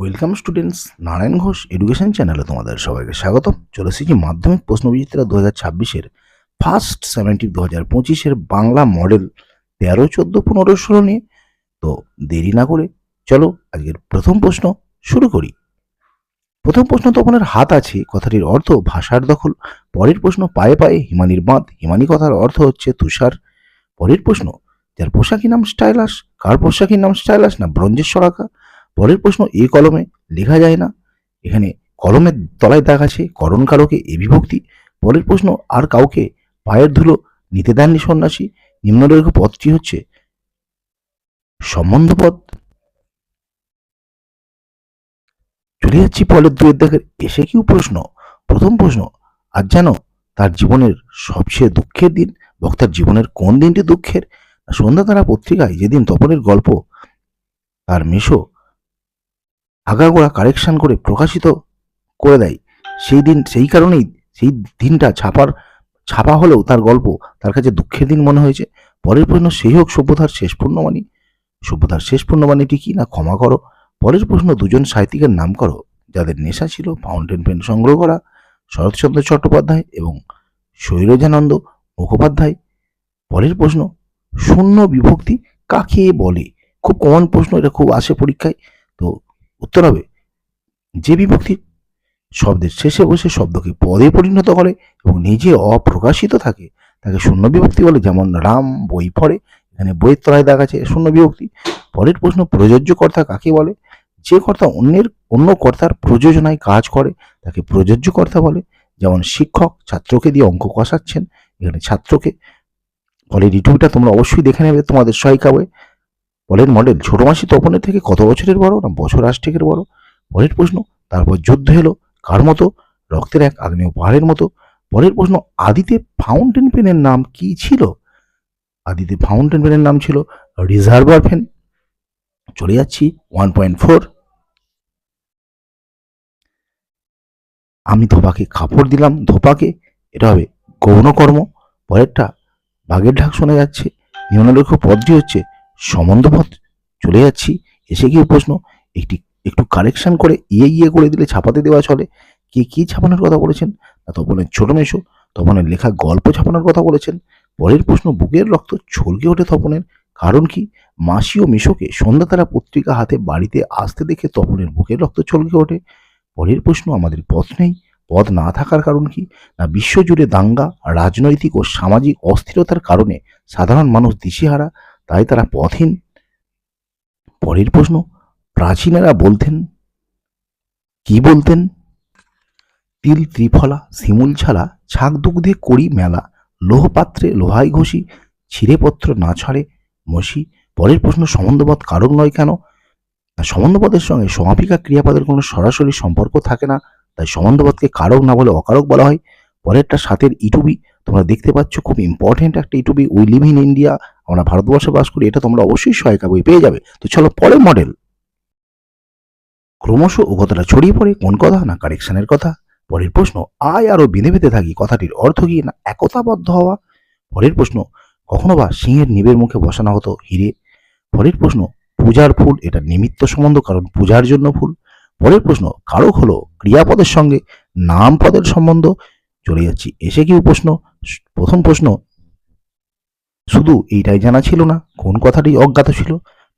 Welcome students Narayan Ghosh education চ্যানেলে তোমাদের সবাইকে স্বাগতম। চলে এসেছি মাধ্যমিক প্রশ্নবিচিত্রা দু হাজার ছাব্বিশের ফার্স্ট সেভেন্টি দু হাজার পঁচিশের বাংলা মডেল তেরো, চোদ্দ, পনেরো, ষোলো নিয়ে। তো দেরি না করে চলো আজকের প্রথম প্রশ্ন শুরু করি। প্রথম প্রশ্ন তপনের হাত আছে, কথাটির অর্থ ভাষার দখল। পরের প্রশ্ন পায়ে পায়ে হিমানির বাঁধ। হিমানি কথার অর্থ হচ্ছে তুষার। পরের প্রশ্ন, যার পোশাকি নাম স্টাইলাস, কার পোশাকির নাম স্টাইলাস না ব্রঞ্জের সরাকা পরের প্রশ্ন এ কলমে লেখা যায় না। এখানে কলমের তলায় দাগ আছে করণ কারকে এ বিভক্তি। পরের প্রশ্ন, আর কাউকে পায়ের ধুলো নিতে দেননি সন্ন্যাসী নিম্নরেখ পদটি হচ্ছে সম্বন্ধ পদ। চলে যাচ্ছি পরের দুয়ের দাগের এসে কিউ প্রশ্ন? প্রথম প্রশ্ন, আজ যেন তার জীবনের সবচেয়ে দুঃখের দিন, বক্তার জীবনের কোন দিনটি দুঃখের? সন্ধ্যা তারা পত্রিকায় যেদিন তপনের গল্প, তার মেশো আগাগোড়া কারেকশন করে প্রকাশিত করে দেয়। সেই দিন, সেই কারণেই সেই দিনটা ছাপার, ছাপা হলেও তার গল্প তার কাছে দুঃখের দিন মনে হয়েছে। পরের প্রশ্ন, সেই হোক সভ্যতার শেষ পূর্ণবাণী। সভ্যতার শেষ পূর্ণবাণীটি কি না ক্ষমা করো? পরের প্রশ্ন, দুজন সাহিত্যিকের নাম করো, যাদের নেশা ছিল ফাউন্টেন পেন সংগ্রহ করা, শরৎচন্দ্র চট্টোপাধ্যায় এবং শৈলজানন্দ মুখোপাধ্যায়। পরের প্রশ্ন, শূন্য বিভক্তি কাকে বলে? খুব কমন প্রশ্ন, এটা খুব আসে পরীক্ষায়। তো উত্তর হবে, যে বিভক্তি শব্দের শেষে বসে শব্দকে পদে পরিণত করে এবং নিজে অপ্রকাশিত থাকে, তাকে শূন্য বিভক্তি বলে। যেমন রাম বই পড়ে, এখানে বইয়ের তলায় দেখা আছে শূন্য বিভক্তি। পরের প্রশ্ন প্রযোজ্য কর্তা কাকে বলে? যে কর্তা অন্যের, অন্য কর্তার প্রযোজনায় কাজ করে, তাকে প্রযোজ্য কর্তা বলে। যেমন শিক্ষক ছাত্রকে দিয়ে অঙ্ক কষাচ্ছেন, এখানে ছাত্রকে ফলে ঋতুটা তোমরা অবশ্যই দেখে নেবে, তোমাদের সহায়িকা বই। পরের মডেল, ছোট মাসি তপনের থেকে কত বছরের বড় না বছর আষ্টেকের বড়? পরের প্রশ্ন, তারপর যুদ্ধ এলো, কার মতো? রক্তের এক আগ্নেয় পাহাড়ের মতো। পরের প্রশ্ন, আদিতে ফাউন্টেন পেনের নাম কি ছিল? আদিতে ফাউন্টেন পেনের নাম ছিল রিজার্ভার পেন চলে যাচ্ছি ওয়ান পয়েন্ট ফোর আমি ধোপাকে কাপড় দিলাম, ধোপাকে, এটা হবে গৌণকর্ম। পরেরটা, বাঘের ঢাক শোনা যাচ্ছে নিম্নলেখ্য পদটি হচ্ছে সম্বন্ধপদ চলে যাচ্ছি। এসে গিয়ে প্রশ্ন, একটি, একটু কারেকশন করে ইয়ে ইয়ে করে দিলে ছাপাতে দেওয়া চলে। কে, কি ছাপানোর কথা বলেছেন? না তপনের ছোট মেশো। তপনের লেখা গল্প ছাপানোর কথা বলেছেন। পরের প্রশ্ন, বুকের রক্ত ছলকে ওঠে তপনের। কারণ কি? মাসি ও মিশোকে সন্ধ্যাতারা পত্রিকা হাতে বাড়িতে আসতে দেখে তপনের বুকের রক্ত ছলকে ওঠে। পরের প্রশ্ন, আমাদের পথ নেই। পদ না থাকার কারণ কি? না, বিশ্বজুড়ে দাঙ্গা, রাজনৈতিক ও সামাজিক অস্থিরতার কারণে সাধারণ মানুষ দিশেহারা। তাই তারা পথহীন। পরের প্রশ্ন, প্রাচীনেরা বলতেন, কি বলতেন? তিল, ত্রিফলা, শিমুল ছাড়া ছাক দুগ্ধে করি মেলা, লোহপাত্রে লোহাই ঘষি, ছিঁড়েপত্র না ছাড়ে মসি। পরের প্রশ্ন সম্বন্ধপদ কারক নয় কেন? সম্বন্ধপদের সঙ্গে সমাপিকা ক্রিয়াপদের কোনো সরাসরি সম্পর্ক থাকে না, তাই সম্বন্ধপদকে কারক না বলে অকারক বলা হয়। পরেরটা, সাতের ইটুবি, তোমরা দেখতে পাচ্ছ খুব ইম্পর্টেন্ট একটা ইটুবি, উই লিভ ইন ইন্ডিয়া আমরা ভারতবর্ষে বাস করি, এটা তোমরা অবশ্যই সহায়িকা বই পেয়ে যাবে। তো চলো পরে মডেল ক্রমশ ও কথাটা ছড়িয়ে পড়ে, কোন কথা না কারেকশনের কথা? পরের প্রশ্ন, আয় আরও বেঁধে বেঁধে থাকি, কথাটির অর্থ কি না একতাবদ্ধ হওয়া? পরের প্রশ্ন, কখনো বা সিংহের নিবের মুখে বসানো হতো হিরে? পরের প্রশ্ন, পূজার ফুল, এটা নিমিত্ত সম্বন্ধ, কারণ পূজার জন্য ফুল? পরের প্রশ্ন, কারক হলো ক্রিয়াপদের সঙ্গে নাম পদের সম্বন্ধ? চলে যাচ্ছি, এসে কি প্রশ্ন? প্রথম প্রশ্ন শুধু এইটাই জানা ছিল না, কোন কথাটি অজ্ঞাত ছিল?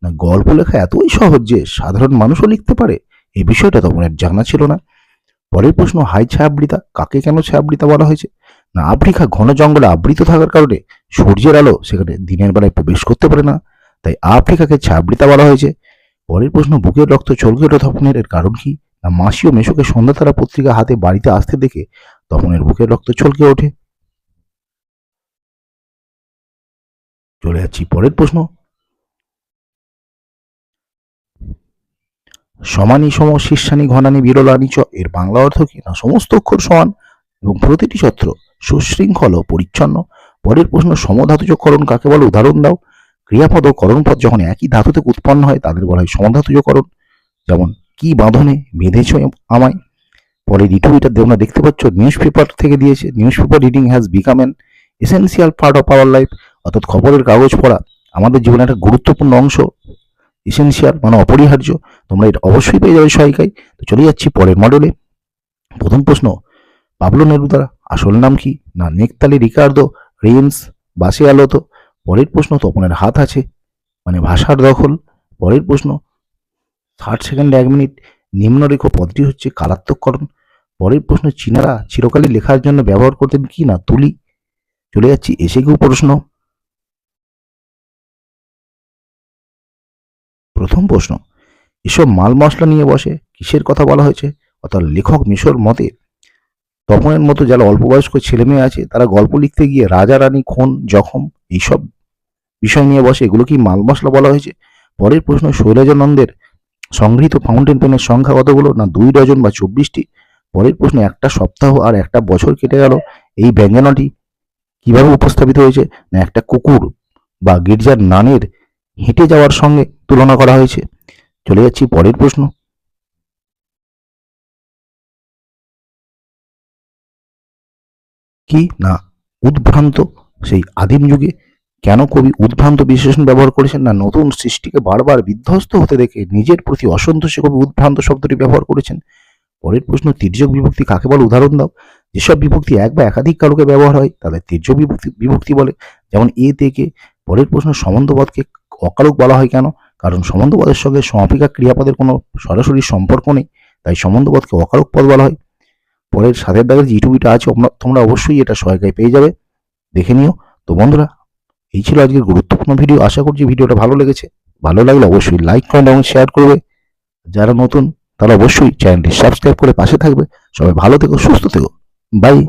না, গল্প লেখা এতই সহজ যে সাধারণ মানুষও লিখতে পারে? এই বিষয়টা তখন আর জানা ছিল না। পরের প্রশ্ন হাই ছায়াবৃতা, কাকে কেন ছায়াবৃতা বলা হয়েছে? না, আফ্রিকা ঘন জঙ্গলে আবৃত থাকার কারণে সূর্যের আলো সেখানে দিনের বেলায় প্রবেশ করতে পারে না, তাই আফ্রিকাকে ছায়াবৃতা বলা হয়েছে। পরের প্রশ্ন, বুকের রক্ত চলকে ওঠা এর কারণ কি? না, মাসি ও মেশোকে সন্ধ্যাতারা পত্রিকা হাতে বাড়িতে আসতে দেখে তপনের বুকের রক্ত চলকে ওঠে। চলে যাচ্ছি, পরের প্রশ্ন। সমানি সম শীর্ষানি ঘনানি বিরলানি চ এর বাংলা অর্থ কি? না, সমস্ত অক্ষর সমান এবং প্রতিটি ছত্র সুশৃঙ্খল পরিচ্ছন্ন। পরের প্রশ্ন, সমধাতুজকরণ কাকে বলে? উদাহরণ দাও। ক্রিয়াপদ ও করণপদ যখন একই ধাতু থেকে উৎপন্ন হয়, তাদের বলা হয় সমধাতুজকরণ। যেমন, কি বাঁধনে বেঁধেছ আমায়? পরে এটা তোমরা দেখতে পাচ্ছ নিউজ পেপার থেকে দিয়েছে। Newspaper reading has become an essential part of our life অর্থাৎ খবরের কাগজ পড়া আমাদের জীবনে একটা গুরুত্বপূর্ণ অংশ এসেন্সিয়াল মানে অপরিহার্য। তোমরা এটা অবশ্যই পেয়ে যাবে সহায়িকায়। তো চলে যাচ্ছি পরের মডেলে প্রথম প্রশ্ন, পাবলো নেরুদার আসল নাম কি? না, নেকতালি রিকার্দো রেমস বাসে আলোতো? পরের প্রশ্ন, তপনের হাত আছে মানে ভাষার দখল। পরের প্রশ্ন, ষাট সেকেন্ডে এক মিনিট নিম্নরেখ পদটি হচ্ছে কালাত্মকরণ পরের প্রশ্ন, চীনারা চিরকালই লেখার জন্য ব্যবহার করতেন কি? না, তুলি। চলে যাচ্ছি এসে কেউ প্রশ্ন প্রথম প্রশ্ন, এসব মাল মশলা নিয়ে বসে কিসের কথা বলা হয়েছে? অর্থাৎ লেখক মিশর মতে, তপনের মতো যারা অল্প বয়স্ক ছেলে মেয়ে আছে, তারা গল্প লিখতে গিয়ে রাজা, রানী, খুন, জখম এইসব বিষয় নিয়ে বসে, এগুলো কি মাল মশলা বলা হয়েছে? পরের প্রশ্ন, শৈলজানন্দের সংগৃহীত ফাউন্টেন পেনের সংখ্যা কতগুলো না দুই ডজন বা চব্বিশটি? পরের প্রশ্ন, একটা সপ্তাহ আর একটা বছর কেটে গেল, এই ব্যঞ্জনাটি কীভাবে উপস্থাপিত হয়েছে? না একটা কুকুর বা গির্জার নানের হেঁটে যাওয়ার সঙ্গে তুলনা করা হয়েছে। চলে যাচ্ছি পরের প্রশ্ন। কি না উদ্ভ্রান্ত? সেই আদিম যুগে কেন কবি উদ্ভ্রান্ত বিশেষণ ব্যবহার করেছেন না নতুন সৃষ্টিকে বারবার বিধ্বস্ত হতে দেখে নিজের প্রতি অসন্তোষে কবি উদ্ভ্রান্ত শব্দটি ব্যবহার করেছেন? পরের প্রশ্ন, তির্যক বিভক্তি কাকে বলে? উদাহরণ দাও। যেসব বিভক্তি এক বা একাধিক কারকে ব্যবহার হয়, তাদের তির্যক বিভক্তি বিভক্তি বলে, যেমন এ থেকে পরের প্রশ্ন সম্বন্ধপদকে অকারক বলা হয় কেন? কারণ সম্বন্ধপদের সঙ্গে সমাপিকা ক্রিয়াপদের কোনো সরাসরি সম্পর্ক নেই, তাই সম্বন্ধপদকে অকারক পদ বলা হয়। পরের সাতের দাগের যে ইটুবিটা আছে তোমরা- তোমরা অবশ্যই এটা সহায়কায় পেয়ে যাবে। দেখে নিও। তো বন্ধুরা, এই ছিল আজকের গুরুত্বপূর্ণ ভিডিও। আশা করছি ভিডিওটা ভালো লেগেছে। ভালো লাগলে অবশ্যই লাইক, কমেন্ট এবং শেয়ার করবে। যারা নতুন, তারা অবশ্যই চ্যানেলটি সাবস্ক্রাইব করে পাশে থাকবে। সবাই ভালো থেকো, সুস্থ থেকো। বাই।